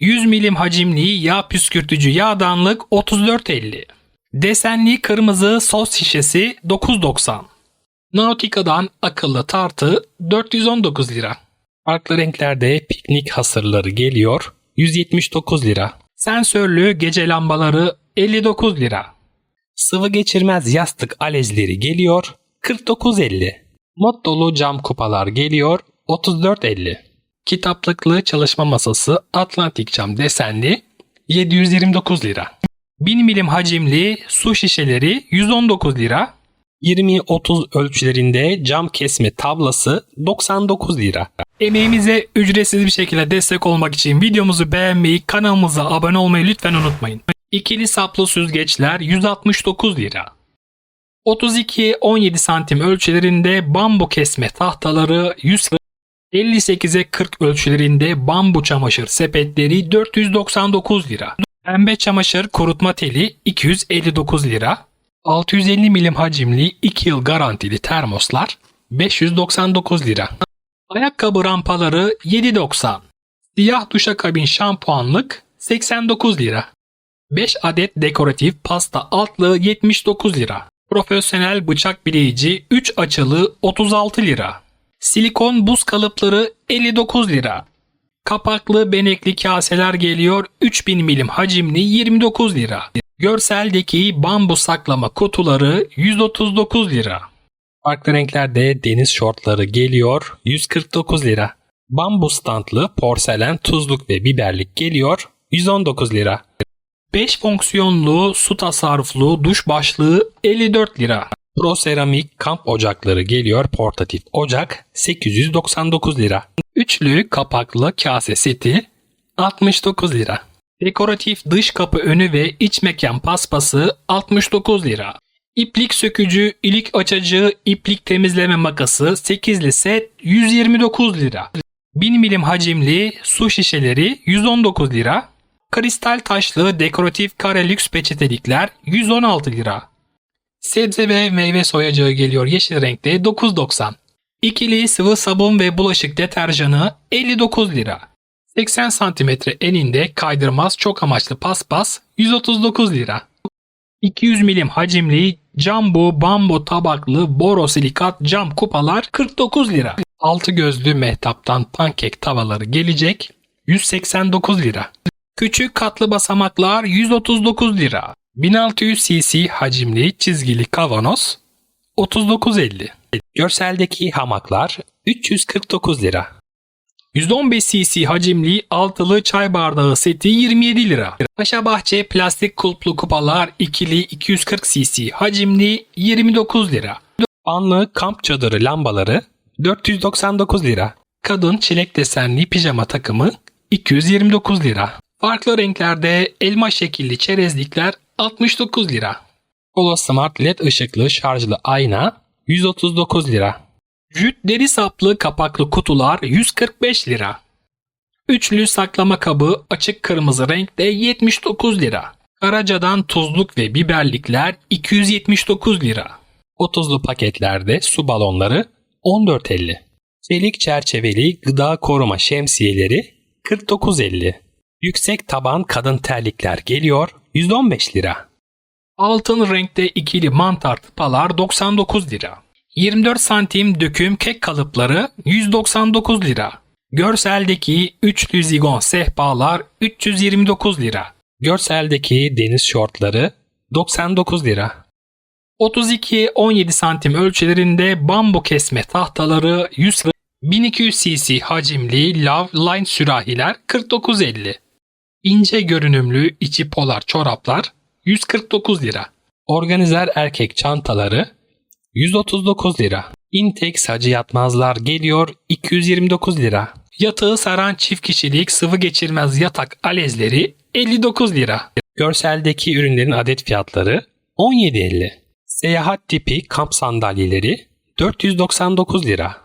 100 milim hacimli yağ püskürtücü yağdanlık 34.50. Desenli kırmızı sos şişesi 9.90. Nautica'dan akıllı tartı 419 lira. Farklı renklerde piknik hasırları geliyor 179 lira. Sensörlü gece lambaları 59 lira. Sıvı geçirmez yastık alezleri geliyor 49.50. Mod dolu cam kupalar geliyor 34.50. Kitaplıklı çalışma masası Atlantik cam desenli 729 lira. 1000 milim hacimli su şişeleri 119 lira. 20-30 ölçülerinde cam kesme tablası 99 lira. Emeğimize ücretsiz bir şekilde destek olmak için videomuzu beğenmeyi, kanalımıza abone olmayı lütfen unutmayın. İkili saplı süzgeçler 169 lira. 32-17 santim ölçülerinde bambu kesme tahtaları 100 58'e 40 ölçülerinde bambu çamaşır sepetleri 499 lira. Pembe çamaşır kurutma teli 259 lira. 650 milim hacimli 2 yıl garantili termoslar 599 lira. Ayakkabı rampaları 7.90. Siyah duşakabin şampuanlık 89 lira. 5 adet dekoratif pasta altlığı 79 lira. Profesyonel bıçak bileyici 3 açılı 36 lira. Silikon buz kalıpları 59 lira. Kapaklı benekli kaseler geliyor 3000 milim hacimli 29 lira. Görseldeki bambu saklama kutuları 139 lira. Farklı renklerde deniz şortları geliyor 149 lira. Bambu standlı porselen tuzluk ve biberlik geliyor 119 lira. 5 fonksiyonlu su tasarruflu duş başlığı 54 lira. Pro seramik kamp ocakları geliyor portatif ocak 899 lira. Üçlü kapaklı kase seti 69 lira. Dekoratif dış kapı önü ve iç mekan paspası 69 lira. İplik sökücü, ilik açıcı, iplik temizleme makası 8'li set 129 lira. 1000 milim hacimli su şişeleri 119 lira. Kristal taşlı dekoratif kare lüks peçetelikler 116 lira. Sebze ve meyve soyacağı geliyor yeşil renkte 9.90. İkili sıvı sabun ve bulaşık deterjanı 59 lira. 80 cm eninde kaydırmaz çok amaçlı paspas 139 lira. 200 milim hacimli jumbo bambu tabaklı borosilikat cam kupalar 49 lira. Altı gözlü mehtaptan pankek tavaları gelecek 189 lira. Küçük katlı basamaklar 139 lira. 1600 cc hacimli çizgili kavanoz 39.50. Görseldeki hamaklar 349 lira. 115 cc hacimli altılı çay bardağı seti 27 lira. Paşa Bahçe plastik kulplu kupalar ikili 240 cc hacimli 29 lira. Anlı kamp çadırı lambaları 499 lira. Kadın çilek desenli pijama takımı 229 lira. Farklı renklerde elma şekilli çerezlikler 69 lira. Polo Smart LED ışıklı şarjlı ayna 139 lira. Jüt deri saplı kapaklı kutular 145 lira. Üçlü saklama kabı açık kırmızı renkte 79 lira. Karaca'dan tuzluk ve biberlikler 279 lira. 30'lu paketlerde su balonları 14.50. Çelik çerçeveli gıda koruma şemsiyeleri 49.50. Yüksek taban kadın terlikler geliyor 115 lira. Altın renkte ikili mantar tıpalar 99 lira. 24 santim döküm kek kalıpları 199 lira. Görseldeki üçlü zigon sehpalar 329 lira. Görseldeki deniz şortları 99 lira. 32-17 santim ölçülerinde bambu kesme tahtaları 100 1200 cc hacimli Love Line sürahiler 49.50. İnce görünümlü içi polar çoraplar 149 lira. Organizer erkek çantaları 139 lira. Intex hacı yatmazlar geliyor 229 lira. Yatağı saran çift kişilik sıvı geçirmez yatak alezleri 59 lira. Görseldeki ürünlerin adet fiyatları 17.50. Seyahat tipi kamp sandalyeleri 499 lira.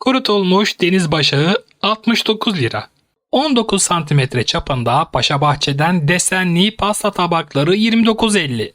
Kurutulmuş deniz başağı 69 lira. 19 santimetre çapında Paşa Bahçe'den desenli pasta tabakları 29.50.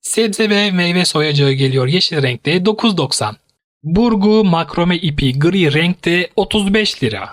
Sebze ve meyve soyacağı geliyor yeşil renkte 9.90. Burgu makrome ipi gri renkte 35 lira.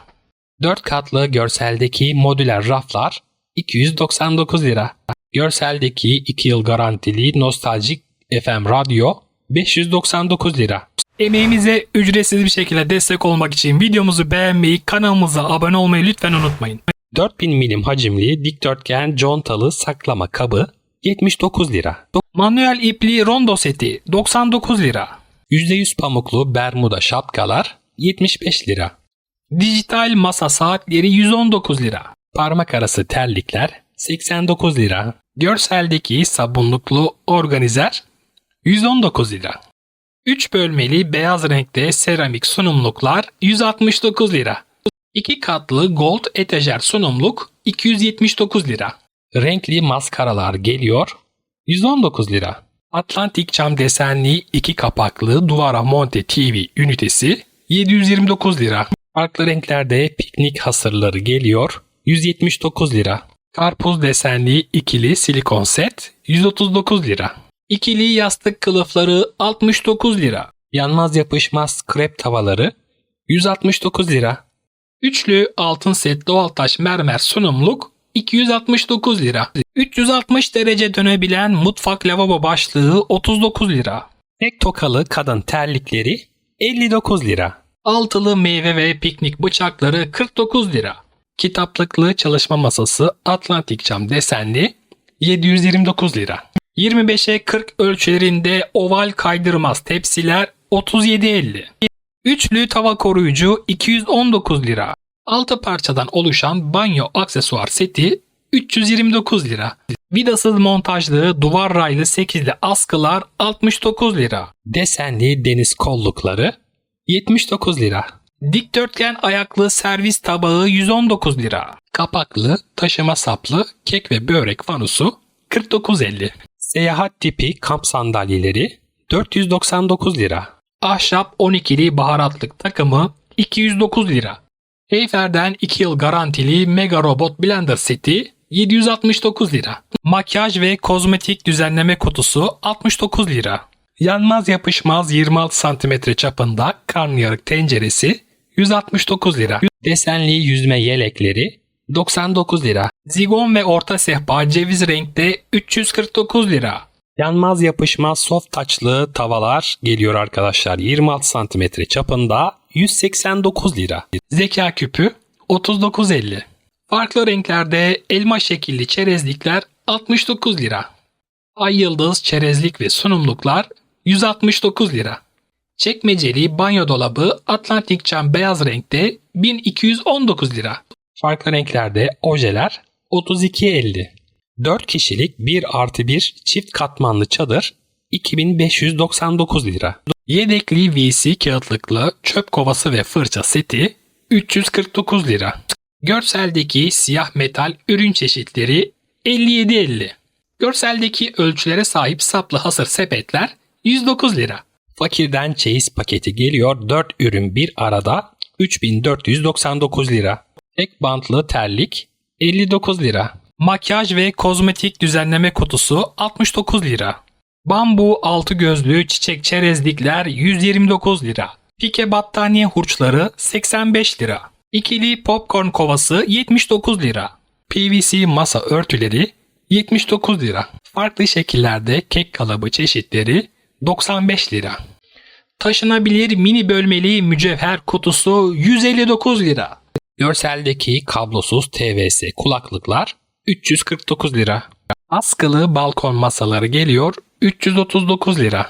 4 katlı görseldeki modüler raflar 299 lira. Görseldeki 2 yıl garantili nostaljik FM radyo 599 lira. Emeğimize ücretsiz bir şekilde destek olmak için videomuzu beğenmeyi, kanalımıza abone olmayı lütfen unutmayın. 4000 milim hacimli dikdörtgen contalı saklama kabı 79 lira. Manuel ipli rondo seti 99 lira. %100 pamuklu bermuda şapkalar 75 lira. Dijital masa saatleri 119 lira. Parmak arası terlikler 89 lira. Görseldeki sabunluklu organizer 119 lira. 3 bölmeli beyaz renkte seramik sunumluklar 169 lira. 2 katlı gold etajer sunumluk 279 lira. Renkli maskaralar geliyor 119 lira. Atlantik cam desenli 2 kapaklı duvara monte TV ünitesi 729 lira. Farklı renklerde piknik hasırları geliyor 179 lira. Karpuz desenli ikili silikon set 139 lira. İkili yastık kılıfları 69 lira. Yanmaz yapışmaz krep tavaları 169 lira. Üçlü altın set doğal taş mermer sunumluk 269 lira. 360 derece dönebilen mutfak lavabo başlığı 39 lira. Tek tokalı kadın terlikleri 59 lira. Altılı meyve ve piknik bıçakları 49 lira. Kitaplıklı çalışma masası Atlantik cam desenli 729 lira. 25'e 40 ölçülerinde oval kaydırmaz tepsiler 37.50. Üçlü tava koruyucu 219 lira. 6 parçadan oluşan banyo aksesuar seti 329 lira. Vidasız montajlı duvar raylı 8'li askılar 69 lira. Desenli deniz kollukları 79 lira. Dikdörtgen ayaklı servis tabağı 119 lira. Kapaklı, taşıma saplı, kek ve börek fanusu 49.50. Seyahat tipi kamp sandalyeleri 499 lira. Ahşap 12'li baharatlık takımı 209 lira. Heyfer'den 2 yıl garantili Mega Robot Blender seti 769 lira. Makyaj ve kozmetik düzenleme kutusu 69 lira. Yanmaz yapışmaz 26 cm çapında karnıyarık tenceresi 169 lira. Desenli yüzme yelekleri 99 lira. Zigon ve orta sehpa ceviz renkte 349 lira. Yanmaz yapışmaz soft taçlı tavalar geliyor arkadaşlar 26 cm çapında 189 lira. Zeka küpü 39.50. Farklı renklerde elma şekilli çerezlikler 69 lira. Ay yıldız çerezlik ve sunumluklar 169 lira. Çekmeceli banyo dolabı Atlantik cam beyaz renkte 1219 lira. Farklı renklerde ojeler 32.50. 4 kişilik 1 artı 1 çift katmanlı çadır 2599 lira. Yedekli VC kağıtlıklı çöp kovası ve fırça seti 349 lira. Görseldeki siyah metal ürün çeşitleri 57.50. Görseldeki ölçülere sahip saplı hasır sepetler 109 lira. Fakirden çeyiz paketi geliyor 4 ürün bir arada 3499 lira. Tek bantlı terlik 59 lira. Makyaj ve kozmetik düzenleme kutusu 69 lira. Bambu altı gözlü çiçek çerezlikler 129 lira. Pike battaniye hurçları 85 lira. İkili popcorn kovası 79 lira. PVC masa örtüleri 79 lira. Farklı şekillerde kek kalıbı çeşitleri 95 lira. Taşınabilir mini bölmeli mücevher kutusu 159 lira. Görseldeki kablosuz TVS kulaklıklar 349 lira. Askılı balkon masaları geliyor 339 lira.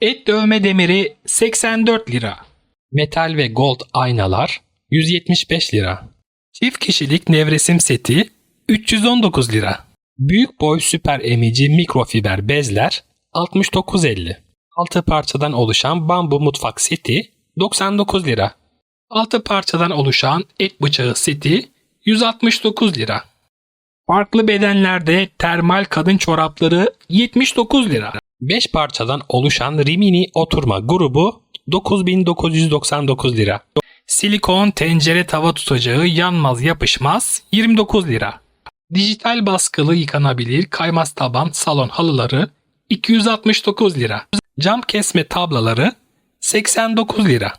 Et dövme demiri 84 lira. Metal ve gold aynalar 175 lira. Çift kişilik nevresim seti 319 lira. Büyük boy süper emici mikrofiber bezler 69.50. 6 parçadan oluşan bambu mutfak seti 99 lira. 6 parçadan oluşan et bıçağı seti 169 lira. Farklı bedenlerde termal kadın çorapları 79 lira. 5 parçadan oluşan Rimini oturma grubu 9999 lira. Silikon tencere tava tutacağı yanmaz yapışmaz 29 lira. Dijital baskılı yıkanabilir kaymaz taban salon halıları 269 lira. Cam kesme tablaları 89 lira.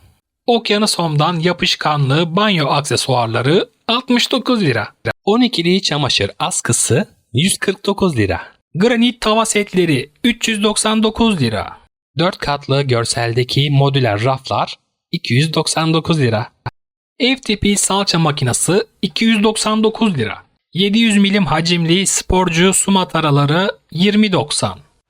Okyanus Home'dan yapışkanlı banyo aksesuarları 69 lira. 12'li çamaşır askısı 149 lira. Granit tava setleri 399 lira. 4 katlı görseldeki modüler raflar 299 lira. Ev tipi salça makinesi 299 lira. 700 milim hacimli sporcu su mataraları 20.90.